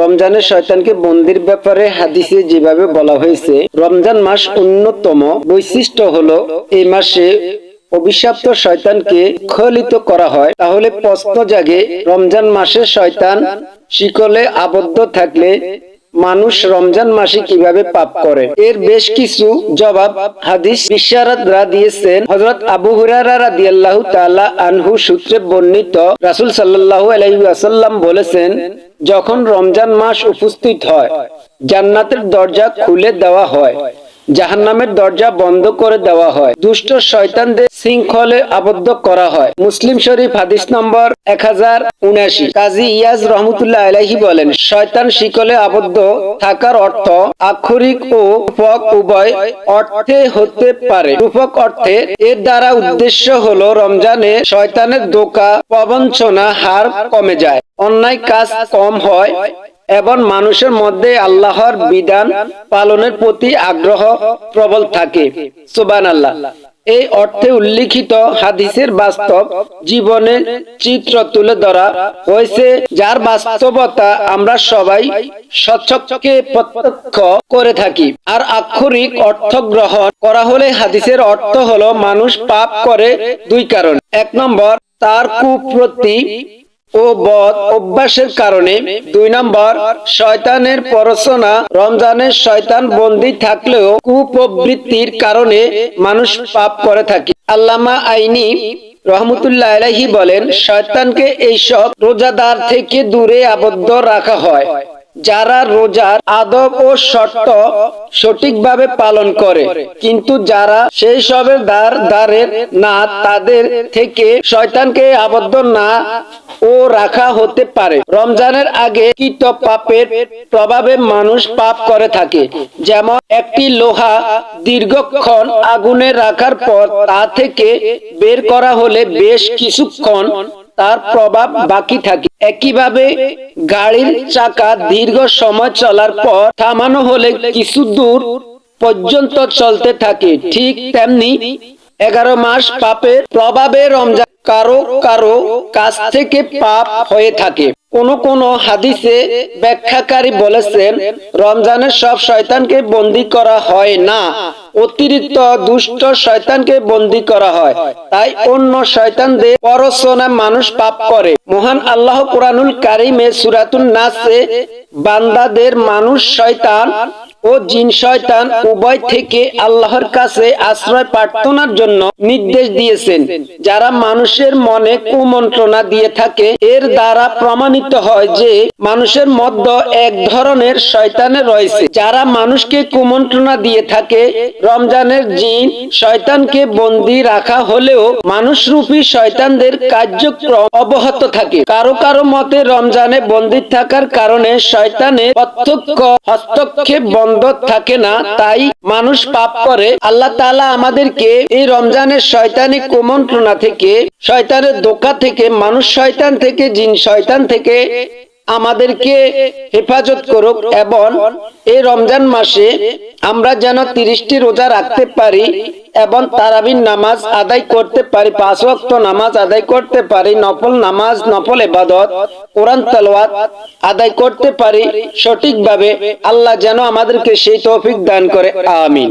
রমজানের শয়তানকে বন্দির ব্যাপারে হাদিসে যেভাবে বলা হয়েছে, রমজান মাস অন্যতম বৈশিষ্ট্য হলো এই মাসে অভিশাপ্ত শয়তানকে খলিত করা হয়। তাহলে প্রশ্ন জাগে রমজান মাসে শয়তান শিকলে আবদ্ধ থাকলে মানুষ রমজান মাসে কীভাবে পাপ করে? এর বেশ কিছু জবাব হাদিস বিশারদরা দিয়েছেন। হজরত আবু রাদিয়াল্লাহু তাআলা আনহু সূত্রে বর্ণিত রাসুল সাল্লাল্লাহু আলাইহি বলেছেন, যখন রমজান মাস উপস্থিত হয়, জান্নাতের দরজা খুলে দেওয়া হয় জাহান্নামের দরজা বন্ধ করে দেওয়া হয়। দুষ্ট শয়তানদের শৃঙ্খলে আবদ্ধ করা হয়। মুসলিম শরীফ হাদিস নম্বর এক হাজার উনাশি কাজী ইয়াজ রহমতুল্লাহ আলাইহি বলেন, শয়তান শিকলে আবদ্ধ থাকার অর্থ আক্ষরিক ও রূপক উভয় অর্থে হতে পারে। রূপক অর্থে এর দ্বারা উদ্দেশ্য হলো রমজানে শয়তানের দোকা প্রবঞ্চনা হার কমে যায়। অন্যায় কাজ কম হয় এবং মানুষের মধ্যে আল্লাহর বিধান পালনের প্রতি আগ্রহ প্রবল থাকে। সুবান আল্লাহ এই অর্থে উল্লিখিত হাদিসের বাস্তব জীবনের চিত্র তুলে ধরা হয়েছে, যার বাস্তবতা আমরা সবাই স্বচ্ছকে প্রত্যক্ষ করে থাকি। আর আক্ষরিক অর্থ গ্রহণ করা হলে হাদিসের অর্থ হলো মানুষ পাপ করে দুই কারণ। এক নম্বর, তার কুপ্রতি ও বদ অভ্যাসের কারণে দুই নম্বর, শয়তানের পরচনা, রমজানের শয়তান বন্দী থাকলেও কুপ্রবৃত্তির কারণে মানুষ পাপ করে থাকে। আল্লামা আইনি রহমতুল্লাহ আলাহি বলেন, শয়তানকে এইসব রোজাদার থেকে দূরে আবদ্ধ রাখা হয়। যারা রোজার আদব ও শর্ত সঠিকভাবে পালন করে। কিন্তু যারা সেই সবের দ্বার দ্বারের না, তাদের থেকে শয়তানকে আবদ্ধ না ও রাখা হতে পারে। রমজানের আগে কীট পাপের প্রভাবে মানুষ পাপ করে থাকে। যেমন একটি লোহা দীর্ঘক্ষণ আগুনে রাখার পর তা থেকে বের করা হলে বেশ কিছুক্ষণ তার প্রভাব বাকি থাকে। একইভাবে গাড়ির চাকা দীর্ঘ সময় চলার পর থামানো হলে কিছু দূর পর্যন্ত চলতে থাকে। ঠিক তেমনি এগারো মাস পাপের প্রভাবে রমজান কারও কারও কাছ থেকে পাপ হয়ে থাকে। কোন কোন হাদিসে ব্যাখ্যাকারী বলেছেন রমজানের সব শয়তানকে বন্দী করা হয় না। অতিরিক্ত দুষ্ট শয়তানকে বন্দী করা হয়। তাই অন্য শয়তানদের পরশনা মানুষ পাপ করে। মহান আল্লাহ কোরআনুল কারিমে সুরাতুন নাসে বান্দাদের মানুষ শয়তান ও জিন শয়তান উভয় থেকে আল্লাহর কাছে আশ্রয় প্রার্থনার জন্য নির্দেশ দিয়েছেন। যারা মানুষের মনে কুমন্ত্রণা দিয়ে থাকে, এর দ্বারা প্রমাণিত হয় যে মানুষের মধ্যে এক ধরনের শয়তানে রয়েছে। যারা মানুষকে কুমন্ত্রণা দিয়ে থাকে রমজানের জিন শয়তানকে বন্দি রাখা হলেও মানুষরূপী শয়তানদের কার্যক্রম অব্যাহত থাকে। কারও কারও মতে রমজানে বন্দী থাকার কারণে শয়তানের প্রত্যক্ষ হস্তক্ষেপ বন্ধ থাকে না, তাই মানুষ পাপ করে। আল্লাহ তাআলা আমাদেরকে এই রমজানের শয়তানি কুমন্ত্রণা থেকে, শয়তানের দোকা থেকে, মানুষ শয়তান থেকে, জিন শয়তান থেকে আমাদেরকে হেফাজত করুক এবং এই রমজান মাসে আমরা যেন তিরিশটি রোজা রাখতে পারি এবং তারাবির নামাজ আদায় করতে পারি, পাঁচ ওয়াক্ত নামাজ আদায় করতে পারি, নফল নামাজ, নফল এবাদত কোরআন তালওয়াত আদায় করতে পারি। সঠিকভাবে আল্লাহ যেন আমাদেরকে সেই তৌফিক দান করে, আমিন।